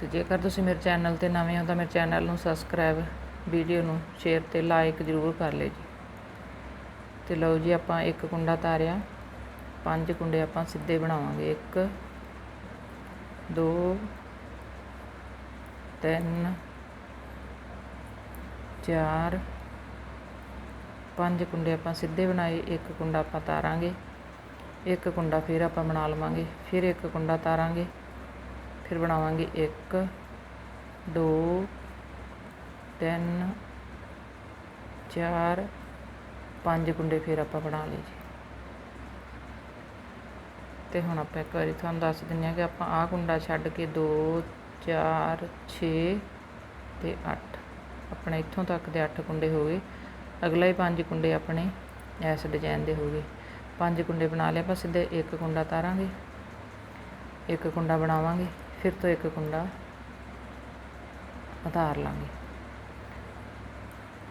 ਤੇ ਜੇਕਰ ਤੁਸੀਂ ਮੇਰੇ ਚੈਨਲ ਤੇ ਨਵੇਂ ਹੋ ਤਾਂ ਮੇਰੇ ਚੈਨਲ ਨੂੰ ਸਬਸਕ੍ਰਾਈਬ ਵੀਡੀਓ ਨੂੰ ਸ਼ੇਅਰ ਤੇ ਲਾਈਕ ਜ਼ਰੂਰ ਕਰ ਲਿਓ ਜੀ। ਤੇ ਲਓ ਜੀ ਆਪਾਂ ਇੱਕ ਕੁੰਡਾ ਤਾਰਿਆ, ਪੰਜ ਕੁੰਡੇ ਆਪਾਂ ਸਿੱਧੇ ਬਣਾਵਾਂਗੇ। 1 2 3 4 ਪੰਜ ਕੁੰਡੇ ਆਪਾਂ ਸਿੱਧੇ ਬਣਾਏ, ਇੱਕ ਕੁੰਡਾ ਆਪਾਂ ਤਾਰਾਂਗੇ। ਇੱਕ ਕੁੰਡਾ ਫਿਰ ਆਪਾਂ ਬਣਾ ਲਵਾਂਗੇ, ਫਿਰ ਇੱਕ ਕੁੰਡਾ ਤਾਰਾਂਗੇ। ਫਿਰ ਬਣਾਵਾਂਗੇ 1 2 3 4 ਪੰਜ ਕੁੰਡੇ ਫਿਰ ਆਪਾਂ ਬਣਾ ਲਏ ਜੀ। ਤੇ ਹੁਣ ਆਪਾਂ ਇੱਕ ਵਾਰੀ ਤੁਹਾਨੂੰ ਦੱਸ ਦਿੰਨੇ ਆ ਕਿ ਆਪਾਂ ਆਹ ਕੁੰਡਾ ਛੱਡ ਕੇ 2 4 6 ਤੇ 8 ਆਪਣੇ ਇੱਥੋਂ ਤੱਕ ਦੇ 8 ਕੁੰਡੇ ਹੋ ਗਏ। ਅਗਲਾ ਹੀ ਪੰਜ ਕੁੰਡੇ ਆਪਣੇ ਇਸ ਡਿਜ਼ਾਈਨ ਦੇ ਹੋ ਗਏ। ਪੰਜ ਕੁੰਡੇ ਬਣਾ ਲਏ, ਆਪਾਂ ਸਿੱਧੇ ਇੱਕ ਕੁੰਡਾ ਤਾਰਾਂਗੇ, ਇੱਕ ਕੁੰਡਾ ਬਣਾਵਾਂਗੇ। ਫਿਰ ਤੋਂ ਇੱਕ ਕੁੰਡਾ ਉਤਾਰ ਲਾਂਗੇ।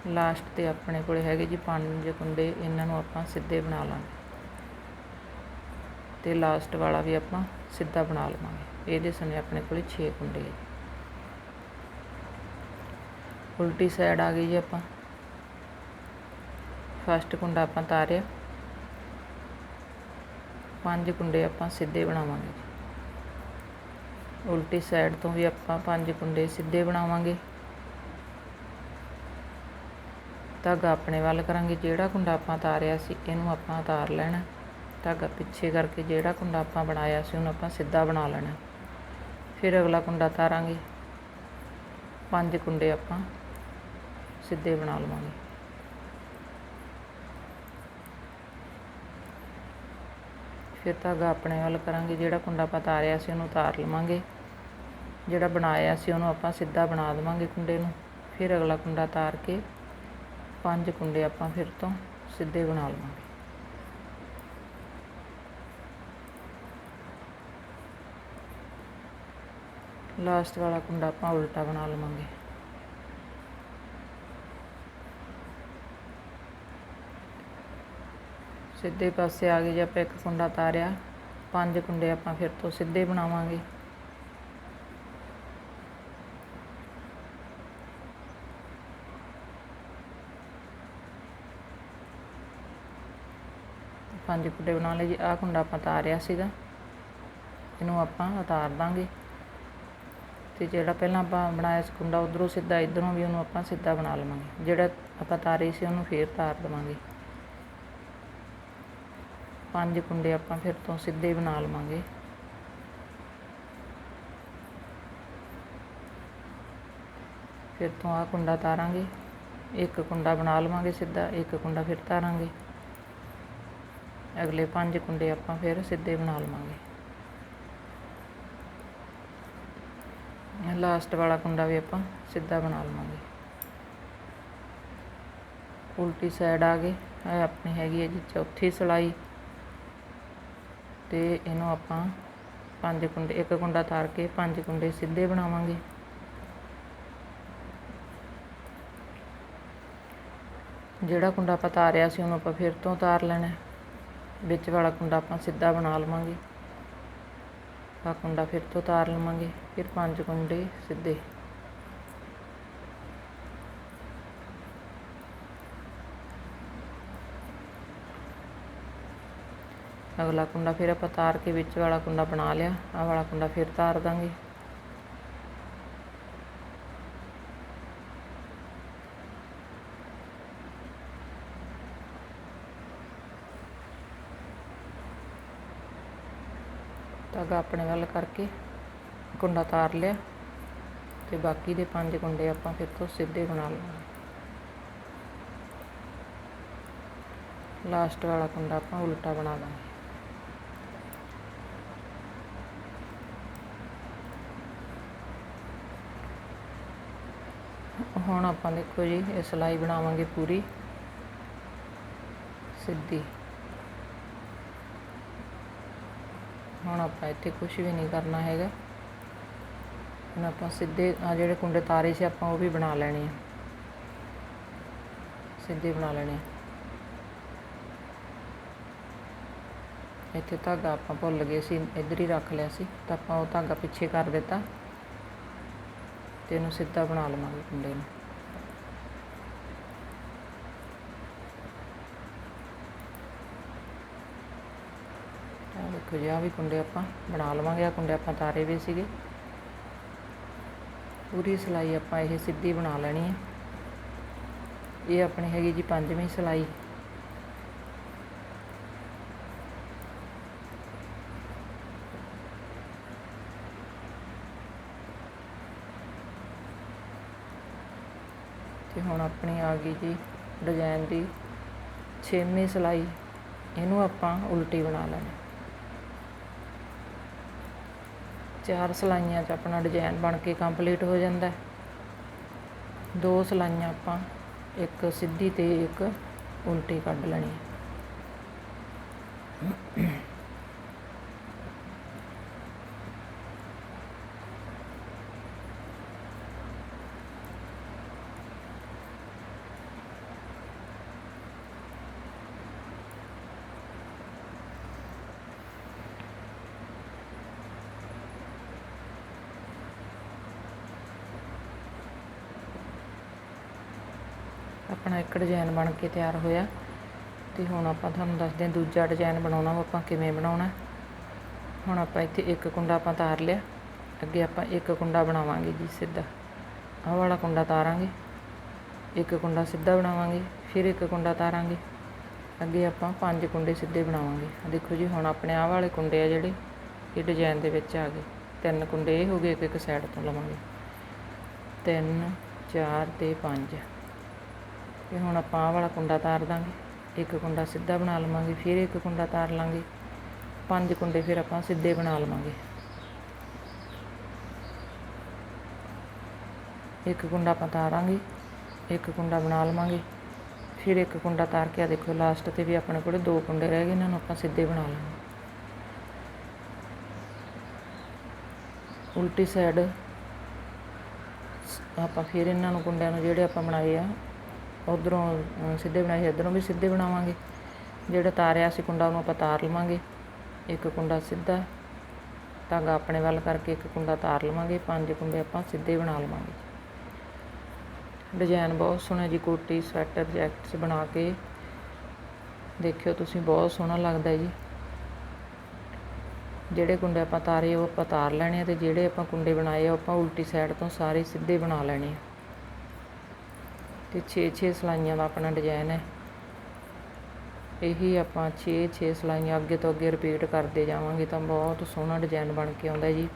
ਲਾਸਟ ਤੇ ਆਪਣੇ ਕੋਲੇ ਹੈਗੇ ਜੀ ਪੰਜ ਕੁੰਡੇ, ਇਹਨਾਂ ਨੂੰ ਆਪਾਂ ਸਿੱਧੇ ਬਣਾ ਲਾਂਗੇ। ਤੇ ਲਾਸਟ ਵਾਲਾ ਵੀ ਆਪਾਂ ਸਿੱਧਾ ਬਣਾ ਲਵਾਂਗੇ। ਇਹਦੇ ਸਮੇਂ ਆਪਣੇ ਕੋਲੇ 6 ਕੁੰਡੇ ਹੈ ਉਲਟੀ ਸਾਈਡ ਆ ਗਈ ਜੀ ਆਪਾਂ। ਫਸਟ ਕੁੰਡਾ ਆਪਾਂ ਤਾਰਿਆ। ਪੰਜ ਕੁੰਡੇ ਆਪਾਂ ਸਿੱਧੇ ਬਣਾਵਾਂਗੇ ਜੀ। ਉਲਟੀ ਸਾਈਡ ਤੋਂ ਵੀ ਆਪਾਂ ਪੰਜ ਕੁੰਡੇ ਸਿੱਧੇ ਬਣਾਵਾਂਗੇ। ਧਾਗਾ ਆਪਣੇ ਵੱਲ ਕਰਾਂਗੇ। ਜਿਹੜਾ ਕੁੰਡਾ ਆਪਾਂ ਤਾਰਿਆ ਸੀ, ਇਹਨੂੰ ਆਪਾਂ ਉਤਾਰ ਲੈਣਾ। ਧਾਗਾ ਪਿੱਛੇ ਕਰਕੇ ਜਿਹੜਾ ਕੁੰਡਾ ਆਪਾਂ ਬਣਾਇਆ ਸੀ, ਉਹਨੂੰ ਆਪਾਂ ਸਿੱਧਾ ਬਣਾ ਲੈਣਾ। ਫਿਰ ਅਗਲਾ ਕੁੰਡਾ ਤਾਰਾਂਗੇ। ਪੰਜ ਕੁੰਡੇ ਆਪਾਂ ਸਿੱਧੇ ਬਣਾ ਲਵਾਂਗੇ। ਫਿਰ ਧਾਗਾ ਆਪਣੇ ਵੱਲ ਕਰਾਂਗੇ। ਜਿਹੜਾ ਕੁੰਡਾ ਆਪਾਂ ਤਾਰਿਆ ਸੀ, ਉਹਨੂੰ ਉਤਾਰ ਲਵਾਂਗੇ। ਜਿਹੜਾ ਬਣਾਇਆ ਸੀ ਉਹਨੂੰ ਆਪਾਂ ਸਿੱਧਾ ਬਣਾ ਦੇਵਾਂਗੇ ਕੁੰਡੇ ਨੂੰ। ਫਿਰ ਅਗਲਾ ਕੁੰਡਾ ਤਾਰ ਕੇ ਪੰਜ ਕੁੰਡੇ ਆਪਾਂ ਫਿਰ ਤੋਂ ਸਿੱਧੇ ਬਣਾ ਲਵਾਂਗੇ। ਲਾਸਟ ਵਾਲਾ ਕੁੰਡਾ ਆਪਾਂ ਉਲਟਾ ਬਣਾ ਲਵਾਂਗੇ। ਸਿੱਧੇ ਪਾਸੇ ਆ ਗਏ ਜੇ ਆਪਾਂ ਇੱਕ ਕੁੰਡਾ ਤਾਰਿਆ, ਪੰਜ ਕੁੰਡੇ ਆਪਾਂ ਫਿਰ ਤੋਂ ਸਿੱਧੇ ਬਣਾਵਾਂਗੇ। ਪੰਜ ਕੁੰਡੇ ਬਣਾ ਲਏ ਜੀ, ਆਹ ਕੁੰਡਾ ਆਪਾਂ ਤਾਰਿਆ ਸੀਗਾ। ਇਹਨੂੰ ਆਪਾਂ ਉਤਾਰ ਦਾਂਗੇ। ਤੇ ਜਿਹੜਾ ਪਹਿਲਾਂ ਆਪਾਂ ਬਣਾਇਆ ਸੀ ਕੁੰਡਾ, ਉਧਰੋਂ ਸਿੱਧਾ, ਇਧਰੋਂ ਵੀ ਉਹਨੂੰ ਆਪਾਂ ਸਿੱਧਾ ਬਣਾ ਲਵਾਂਗੇ। ਜਿਹੜਾ ਆਪਾਂ ਤਾਰੇ ਸੀ, ਉਹਨੂੰ ਫੇਰ ਤਾਰ ਦੇਵਾਂਗੇ। ਪੰਜ ਕੁੰਡੇ ਆਪਾਂ ਫਿਰ ਤੋਂ ਸਿੱਧੇ ਬਣਾ ਲਵਾਂਗੇ। ਫਿਰ ਤੋਂ ਆਹ ਕੁੰਡਾ ਤਾਰਾਂਗੇ। ਇੱਕ ਕੁੰਡਾ ਬਣਾ ਲਵਾਂਗੇ ਸਿੱਧਾ, ਇੱਕ ਕੁੰਡਾ ਫਿਰ ਤਾਰਾਂਗੇ। ਅਗਲੇ ਪੰਜ ਕੁੰਡੇ ਆਪਾਂ ਫਿਰ ਸਿੱਧੇ ਬਣਾ ਲਵਾਂਗੇ। ਲਾਸਟ ਵਾਲਾ ਕੁੰਡਾ ਵੀ ਆਪਾਂ ਸਿੱਧਾ ਬਣਾ ਲਵਾਂਗੇ। ਉਲਟੀ ਸਾਈਡ ਆ ਗਏ, ਇਹ ਆਪਣੀ ਹੈਗੀ ਹੈ ਜੀ ਚੌਥੀ ਸਲਾਈ। ਤੇ ਇਹਨੂੰ ਆਪਾਂ ਪੰਜ ਕੁੰਡੇ, ਇੱਕ ਕੁੰਡਾ ਤਾਰ ਕੇ ਪੰਜ ਕੁੰਡੇ ਸਿੱਧੇ ਬਣਾਵਾਂਗੇ। ਜਿਹੜਾ ਕੁੰਡਾ ਆਪਾਂ ਤਾਰਿਆ ਸੀ ਉਹਨੂੰ ਆਪਾਂ ਫਿਰ ਤੋਂ ਤਾਰ ਲੈਣਾ ਵਿੱਚ ਵਾਲਾ ਕੁੰਡਾ ਆਪਾਂ ਸਿੱਧਾ ਬਣਾ ਲਵਾਂਗੇ। ਆ ਕੁੰਡਾ ਫਿਰ ਤੋਂ ਤਾਰ ਲਵਾਂਗੇ, ਫਿਰ ਪੰਜ ਕੁੰਡੇ ਸਿੱਧੇ। ਅਗਲਾ ਕੁੰਡਾ ਫਿਰ ਆਪਾਂ ਤਾਰ ਕੇ ਵਿੱਚ ਵਾਲਾ ਕੁੰਡਾ ਬਣਾ ਲਿਆ, ਆਹ ਵਾਲਾ ਕੁੰਡਾ ਫਿਰ ਤਾਰ ਦਾਂਗੇ। ਧਾਗਾ ਆਪਣੇ ਵੱਲ ਕਰਕੇ ਕੁੰਡਾ ਤਾਰ ਲਿਆ ਤੇ ਬਾਕੀ ਦੇ ਪੰਜ ਕੁੰਡੇ ਆਪਾਂ ਫਿਰ ਤੋਂ ਸਿੱਧੇ ਬਣਾ ਲਵਾਂਗੇ। ਲਾਸਟ ਵਾਲਾ ਕੁੰਡਾ ਆਪਾਂ ਉਲਟਾ ਬਣਾ ਦਾਂਗੇ ਹੁਣ ਆਪਾਂ ਦੇਖੋ ਜੀ, ਇਹ ਸਲਾਈ ਬਣਾਵਾਂਗੇ ਪੂਰੀ। ਸਿੱਧੀ। ਹੁਣ ਆਪਾਂ ਇੱਥੇ ਕੁਝ ਵੀ ਨਹੀਂ ਕਰਨਾ ਹੈਗਾ। ਹੁਣ ਆਪਾਂ ਸਿੱਧੇ ਆ ਜਿਹੜੇ ਕੁੰਡੇ ਤਾਰੇ ਸੀ ਆਪਾਂ ਉਹ ਵੀ ਬਣਾ ਲੈਣੇ ਆ। ਸਿੱਧੇ ਬਣਾ ਲੈਣੇ ਇੱਥੇ ਧਾਗਾ ਆਪਾਂ ਭੁੱਲ ਗਏ ਸੀ, ਇੱਧਰ ਹੀ ਰੱਖ ਲਿਆ ਸੀ, ਤਾਂ ਆਪਾਂ ਉਹ ਧਾਗਾ ਪਿੱਛੇ ਕਰ ਦਿੱਤਾ। ਤੇ ਇਹਨੂੰ ਸਿੱਧਾ ਬਣਾ ਲਵਾਂਗੇ ਕੁੰਡੇ ਨੂੰ। ਆਹ ਦੇਖੋ ਜੀ, ਆਹ ਵੀ ਕੁੰਡੇ ਆਪਾਂ ਬਣਾ ਲਵਾਂਗੇ। ਆ ਕੁੰਡੇ ਆਪਾਂ ਤਾਰੇ ਵੀ ਸੀਗੇ। ਪੂਰੀ ਸਿਲਾਈ ਆਪਾਂ ਇਹ ਸਿੱਧੀ ਬਣਾ ਲੈਣੀ ਹੈ। ਇਹ ਆਪਣੀ ਹੈਗੀ ਜੀ ਪੰਜਵੀਂ ਸਿਲਾਈ। ਤੇ ਹੁਣ ਆਪਣੀ ਆ ਗਈ ਜੀ ਡਿਜ਼ਾਈਨ ਦੀ ਛੇਵੀਂ ਸਿਲਾਈ। ਇਹਨੂੰ ਆਪਾਂ ਉਲਟੀ ਬਣਾ ਲੈਣੀ। ਚਾਰ ਸਲਾਈਆਂ 'ਚ ਆਪਣਾ ਡਿਜ਼ਾਈਨ ਬਣ ਕੇ ਕੰਪਲੀਟ ਹੋ ਜਾਂਦਾ ਹੈ। ਦੋ ਸਲਾਈਆਂ ਆਪਾਂ, ਇੱਕ ਸਿੱਧੀ ਤੇ ਇੱਕ ਉਲਟੀ ਕੱਢ ਲੈਣੀ ਹੈ। ਆਪਣਾ ਇੱਕ ਡਿਜ਼ਾਈਨ ਬਣ ਕੇ ਤਿਆਰ ਹੋਇਆ। ਤੇ ਹੁਣ ਆਪਾਂ ਤੁਹਾਨੂੰ ਦੱਸਦੇ ਹਾਂ ਦੂਜਾ ਡਿਜ਼ਾਈਨ ਬਣਾਉਣਾ, ਉਹ ਆਪਾਂ ਕਿਵੇਂ ਬਣਾਉਣਾ। ਹੁਣ ਆਪਾਂ ਇੱਥੇ ਇੱਕ ਕੁੰਡਾ ਆਪਾਂ ਤਾਰ ਲਿਆ। ਅੱਗੇ ਆਪਾਂ ਇੱਕ ਕੁੰਡਾ ਬਣਾਵਾਂਗੇ ਜੀ ਸਿੱਧਾ। ਆਹ ਵਾਲਾ ਕੁੰਡਾ ਤਾਰਾਂਗੇ। ਇੱਕ ਕੁੰਡਾ ਸਿੱਧਾ ਬਣਾਵਾਂਗੇ, ਫਿਰ ਇੱਕ ਕੁੰਡਾ ਤਾਰਾਂਗੇ। ਅੱਗੇ ਆਪਾਂ ਪੰਜ ਕੁੰਡੇ ਸਿੱਧੇ ਬਣਾਵਾਂਗੇ। ਆਹ ਦੇਖੋ ਜੀ, ਹੁਣ ਆਪਣੇ ਆਹ ਵਾਲੇ ਕੁੰਡੇ ਆ ਜਿਹੜੇ, ਇਹ ਡਿਜ਼ਾਈਨ ਦੇ ਵਿੱਚ ਆ ਗਏ। ਤਿੰਨ ਕੁੰਡੇ ਇਹ ਹੋ ਗਏ ਇੱਕ ਇੱਕ ਸਾਈਡ ਤੋਂ ਲਵਾਂਗੇ। ਤਿੰਨ, ਚਾਰ ਤੇ ਪੰਜ। ਤੇ ਹੁਣ ਆਪਾਂ ਆਹ ਵਾਲਾ ਕੁੰਡਾ ਤਾਰ ਦਾਂਗੇ। ਇੱਕ ਕੁੰਡਾ ਸਿੱਧਾ ਬਣਾ ਲਵਾਂਗੇ, ਫਿਰ ਇੱਕ ਕੁੰਡਾ ਤਾਰ ਲਾਂਗੇ। ਪੰਜ ਕੁੰਡੇ ਫਿਰ ਆਪਾਂ ਸਿੱਧੇ ਬਣਾ ਲਵਾਂਗੇ। ਇੱਕ ਕੁੰਡਾ ਆਪਾਂ ਤਾਰਾਂਗੇ, ਇੱਕ ਕੁੰਡਾ ਬਣਾ ਲਵਾਂਗੇ। ਫਿਰ ਇੱਕ ਕੁੰਡਾ ਤਾਰ ਕੇ ਆ ਦੇਖੋ ਲਾਸਟ ਤੇ ਵੀ ਆਪਣੇ ਕੋਲ ਦੋ ਕੁੰਡੇ ਰਹਿ ਗਏ, ਇਹਨਾਂ ਨੂੰ ਆਪਾਂ ਸਿੱਧੇ ਬਣਾ ਲਾਂਗੇ ਉਲਟੀ ਸਾਈਡ ਆਪਾਂ ਫਿਰ ਇਹਨਾਂ ਨੂੰ ਕੁੰਡਿਆਂ ਨੂੰ ਜਿਹੜੇ ਆਪਾਂ ਬਣਾਏ ਆ ਉਧਰੋਂ ਸਿੱਧੇ ਬਣਾਏ ਇਧਰੋਂ ਵੀ ਸਿੱਧੇ ਬਣਾਵਾਂਗੇ। ਜਿਹੜਾ ਤਾਰਿਆ ਸੀ ਕੁੰਡਾ, ਉਹਨੂੰ ਆਪਾਂ ਤਾਰ ਲਵਾਂਗੇ। ਇੱਕ ਕੁੰਡਾ ਸਿੱਧਾ ਧਾਗਾ ਆਪਣੇ ਵੱਲ ਕਰਕੇ ਇੱਕ ਕੁੰਡਾ ਤਾਰ ਲਵਾਂਗੇ। ਪੰਜ ਕੁੰਡੇ ਆਪਾਂ ਸਿੱਧੇ ਬਣਾ ਲਵਾਂਗੇ। ਡਿਜ਼ਾਈਨ ਬਹੁਤ ਸੋਹਣਾ ਜੀ, ਕੋਟੀ, ਸਵੈਟਰ, ਜੈਕਟਸ ਬਣਾ ਕੇ। ਦੇਖਿਓ ਤੁਸੀਂ, ਬਹੁਤ ਸੋਹਣਾ ਲੱਗਦਾ ਜੀ। ਜਿਹੜੇ ਕੁੰਡੇ ਆਪਾਂ ਤਾਰੇ, ਉਹ ਆਪਾਂ ਤਾਰ ਲੈਣੇ ਆ ਤੇ ਜਿਹੜੇ ਆਪਾਂ ਕੁੰਡੇ ਬਣਾਏ ਆ, ਉਹ ਆਪਾਂ ਉਲਟੀ ਸਾਈਡ ਤੋਂ ਸਾਰੇ ਸਿੱਧੇ ਬਣਾ ਲੈਣੇ ਆ। ਤੇ 6-6 ਸਲਾਈਆਂ ਦਾ ਆਪਣਾ ਡਿਜ਼ਾਈਨ ਹੈ। ਇਹੀ ਆਪਾਂ 6-6 ਸਲਾਈਆਂ ਅੱਗੇ ਤੋਂ ਅੱਗੇ ਰਿਪੀਟ ਕਰਦੇ ਜਾਵਾਂਗੇ ਤਾਂ ਬਹੁਤ ਸੋਹਣਾ ਡਿਜ਼ਾਈਨ ਬਣ ਕੇ ਆਉਂਦਾ ਜੀ।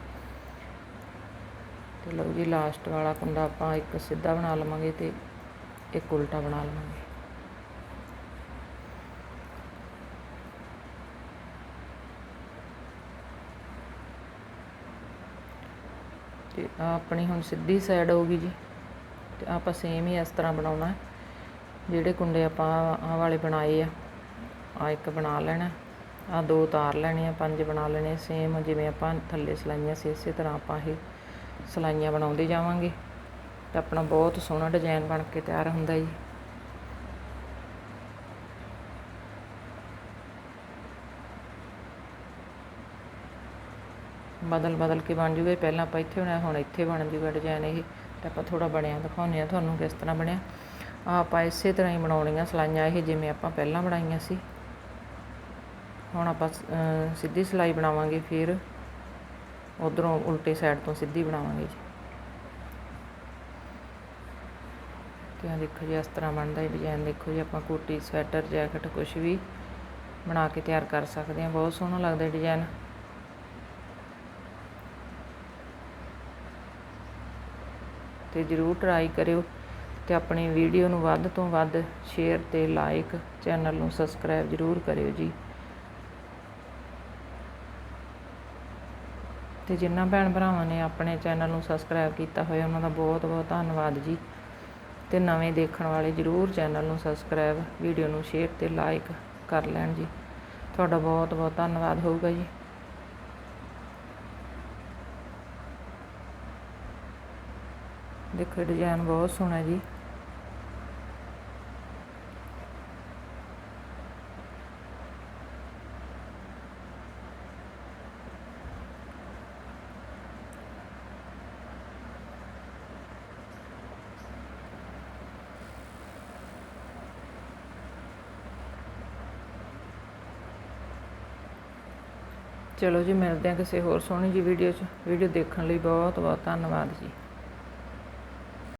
ਤੇ ਲਓ ਜੀ ਲਾਸਟ ਵਾਲਾ ਕੁੰਡਾ ਆਪਾਂ ਇੱਕ ਸਿੱਧਾ ਬਣਾ ਲਵਾਂਗੇ ਤੇ ਇੱਕ ਉਲਟਾ ਬਣਾ ਲਵਾਂਗੇ। ਤੇ ਆਪਣੀ ਹੁਣ ਸਿੱਧੀ ਸਾਈਡ ਹੋਊਗੀ ਜੀ। ਆਪਾਂ ਸੇਮ ਹੀ ਇਸ ਤਰ੍ਹਾਂ ਬਣਾਉਣਾ ਜਿਹੜੇ ਕੁੰਡੇ ਆਪਾਂ ਆਹ ਵਾਲੇ ਬਣਾਏ ਆ ਆ ਇੱਕ ਬਣਾ ਲੈਣਾ ਆ ਦੋ ਉਤਾਰ ਲੈਣੇ ਆ, ਪੰਜ ਬਣਾ ਲੈਣੇ ਸੇਮ ਜਿਵੇਂ ਆਪਾਂ ਥੱਲੇ ਸਲਾਈਆਂ ਸੀ, ਇਸੇ ਤਰ੍ਹਾਂ ਆਪਾਂ ਇਹ ਸਲਾਈਆਂ ਬਣਾਉਂਦੇ ਜਾਵਾਂਗੇ। ਤੇ ਆਪਣਾ ਬਹੁਤ ਸੋਹਣਾ ਡਿਜ਼ਾਈਨ ਬਣ ਕੇ ਤਿਆਰ ਹੁੰਦਾ ਜੀ। ਬਦਲ ਬਦਲ ਕੇ ਬਣ ਜੂਗਾ ਪਹਿਲਾਂ ਆਪਾਂ ਇੱਥੇ ਬਣਾਇਆ ਹੁਣ ਇੱਥੇ ਬਣ ਜੂਗਾ ਡਿਜ਼ਾਈਨ ਇਹ। ਤੇ ਆਪਾਂ ਥੋੜਾ ਬਣਿਆ, ਦਿਖਾਉਂਦੇ ਆ ਤੁਹਾਨੂੰ ਕਿਸ ਤਰ੍ਹਾਂ ਬਣਿਆ। ਆਪਾਂ ਇਸੇ ਤਰ੍ਹਾਂ ਹੀ ਬਣਾਉਣੀਆਂ ਸਲਾਈਆਂ, ਇਹ ਜਿਵੇਂ ਆਪਾਂ ਪਹਿਲਾਂ ਬਣਾਈਆਂ ਸੀ। ਹੁਣ ਆਪਾਂ ਸਿੱਧੀ ਸਲਾਈ ਬਣਾਵਾਂਗੇ ਫਿਰ। ਉਧਰੋਂ ਉਲਟੇ ਸਾਈਡ ਤੋਂ ਸਿੱਧੀ ਬਣਾਵਾਂਗੇ ਜੀ। ਤੇ ਆ ਦੇਖੋ ਜੀ, ਇਸ ਤਰ੍ਹਾਂ ਬਣਦਾ ਇਹ ਡਿਜ਼ਾਈਨ ਦੇਖੋ ਜੀ, ਆਪਾਂ ਕੋਟੀ, ਸਵੈਟਰ, ਜੈਕਟ ਕੁਝ ਵੀ ਬਣਾ ਕੇ ਤਿਆਰ ਕਰ ਸਕਦੇ ਹਾਂ। ਬਹੁਤ ਸੋਹਣਾ ਲੱਗਦਾ ਡਿਜ਼ਾਈਨ ਤੇ ਜਰੂਰ ਟਰਾਈ ਕਰਿਓ ਤੇ ਆਪਣੀ ਵੀਡੀਓ ਨੂੰ ਵੱਧ ਤੋਂ ਵੱਧ ਸ਼ੇਅਰ ਤੇ ਲਾਈਕ ਚੈਨਲ ਨੂੰ ਸਬਸਕ੍ਰਾਈਬ ਜਰੂਰ ਕਰਿਓ ਜੀ। ਤੇ ਜਿਨ੍ਹਾਂ ਭੈਣ ਭਰਾਵਾਂ ਨੇ ਆਪਣੇ ਚੈਨਲ ਨੂੰ ਸਬਸਕ੍ਰਾਈਬ ਕੀਤਾ ਹੋਇਆ, ਉਹਨਾਂ ਦਾ ਬਹੁਤ ਬਹੁਤ ਧੰਨਵਾਦ ਜੀ। ਤੇ ਨਵੇਂ ਦੇਖਣ ਵਾਲੇ ਜਰੂਰ ਚੈਨਲ ਨੂੰ ਸਬਸਕ੍ਰਾਈਬ ਵੀਡੀਓ ਨੂੰ ਸ਼ੇਅਰ ਤੇ ਲਾਈਕ ਕਰ ਲੈਣ ਜੀ। ਤੁਹਾਡਾ ਬਹੁਤ ਬਹੁਤ ਧੰਨਵਾਦ ਹੋਊਗਾ ਜੀ। ਦੇਖੋ ਡਿਜ਼ਾਈਨ ਬਹੁਤ ਸੋਹਣਾ ਜੀ। ਚਲੋ ਜੀ, ਮਿਲਦੇ ਆ ਕਿਸੇ ਹੋਰ ਸੋਹਣੀ ਜੀ ਵੀਡੀਓ 'ਚ। ਵੀਡੀਓ ਦੇਖਣ ਲਈ ਬਹੁਤ ਬਹੁਤ ਧੰਨਵਾਦ ਜੀ।